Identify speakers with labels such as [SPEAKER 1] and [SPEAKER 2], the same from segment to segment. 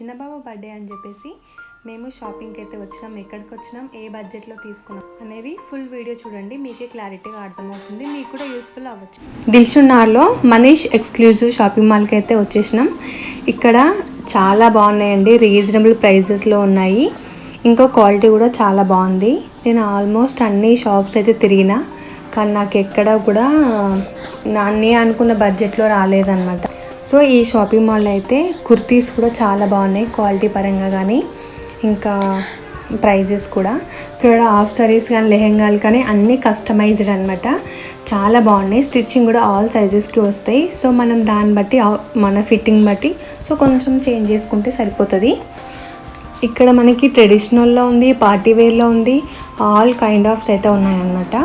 [SPEAKER 1] చిన్నబాబు birthday అని చెప్పేసి మేము షాపింగ్కి అయితే వచ్చినాం. ఎక్కడికి వచ్చినాం? ఏ బడ్జెట్లో తీసుకున్నాం? అనేది ఫుల్ వీడియో చూడండి. మీకే క్లారిటీగా అర్థమవుతుంది. మీకు కూడా యూస్ఫుల్ అవ్వచ్చు. దిల్చున్నార్లో మనీష్ ఎక్స్క్లూజివ్ షాపింగ్ మాల్కి అయితే వచ్చేసినాం. ఇక్కడ చాలా బాగున్నాయండి. రీజనబుల్ ప్రైజెస్లో ఉన్నాయి. ఇంకా క్వాలిటీ కూడా చాలా బాగుంది. నేను ఆల్మోస్ట్ అన్ని షాప్స్ అయితే తిరిగిన కానీ నాకు ఎక్కడ కూడా నా- అన్నీ అనుకున్న బడ్జెట్లో రాలేదన్నమాట. సో ఈ షాపింగ్ మాల్లో అయితే కుర్తీస్ కూడా చాలా బాగున్నాయి క్వాలిటీ పరంగా కానీ ఇంకా ప్రైజెస్ కూడా. సో ఇక్కడ హాఫ్ సారీస్ కానీ లెహెంగాలు కానీ అన్నీ కస్టమైజ్డ్ అనమాట చాలా బాగున్నాయి. స్టిచ్చింగ్ కూడా ఆల్ సైజెస్కి వస్తాయి. సో మనం దాన్ని బట్టి మన ఫిట్టింగ్ బట్టి సో కొంచెం చేంజ్ చేసుకుంటే సరిపోతుంది. ఇక్కడ మనకి ట్రెడిషనల్లో ఉంది పార్టీ వేర్లో ఉంది ఆల్ కైండ్ ఆఫ్స్ అయితే ఉన్నాయన్నమాట.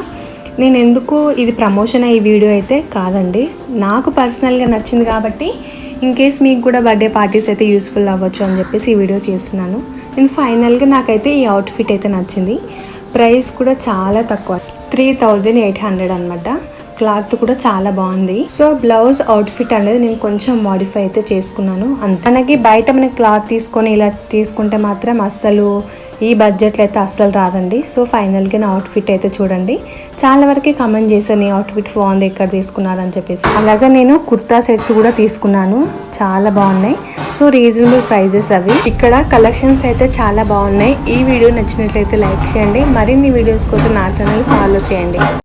[SPEAKER 1] నేను ఎందుకు ఇది ప్రమోషన్ ఈ వీడియో అయితే కాదండి. నాకు పర్సనల్గా నచ్చింది కాబట్టి ఇన్ కేస్ మీకు కూడా బర్త్డే పార్టీస్ అయితే యూస్ఫుల్ అవ్వచ్చు అని చెప్పేసి ఈ వీడియో చేస్తున్నాను. నేను ఫైనల్గా నాకైతే ఈ అవుట్ఫిట్ అయితే నచ్చింది. ప్రైస్ కూడా చాలా తక్కువ. త్రీ థౌజండ్ ఎయిట్ హండ్రెడ్ అనమాట క్లాత్ కూడా చాలా బాగుంది. సో బ్లౌజ్ అవుట్ఫిట్ అనేది నేను కొంచెం మాడిఫై అయితే చేసుకున్నాను. అంత. మనకి బయట మనకి క్లాత్ తీసుకొని ఇలా తీసుకుంటే మాత్రం అస్సలు ఈ బడ్జెట్లో అయితే అస్సలు రాదండి. సో ఫైనల్గా నా అవుట్ఫిట్ అయితే చూడండి. చాలా వరకు కమెంట్ చేశాను ఈ అవుట్ఫిట్ బాగుంది ఎక్కడ తీసుకున్నారని చెప్పేసి. అలాగే నేను కుర్తా సెట్స్ కూడా తీసుకున్నాను. చాలా బాగున్నాయి. సో రీజనబుల్ ప్రైజెస్ అవి. ఇక్కడ కలెక్షన్స్ అయితే చాలా బాగున్నాయి. ఈ వీడియో నచ్చినట్లయితే లైక్ చేయండి. మరిన్ని వీడియోస్ కోసం నా ఛానల్ ఫాలో చేయండి.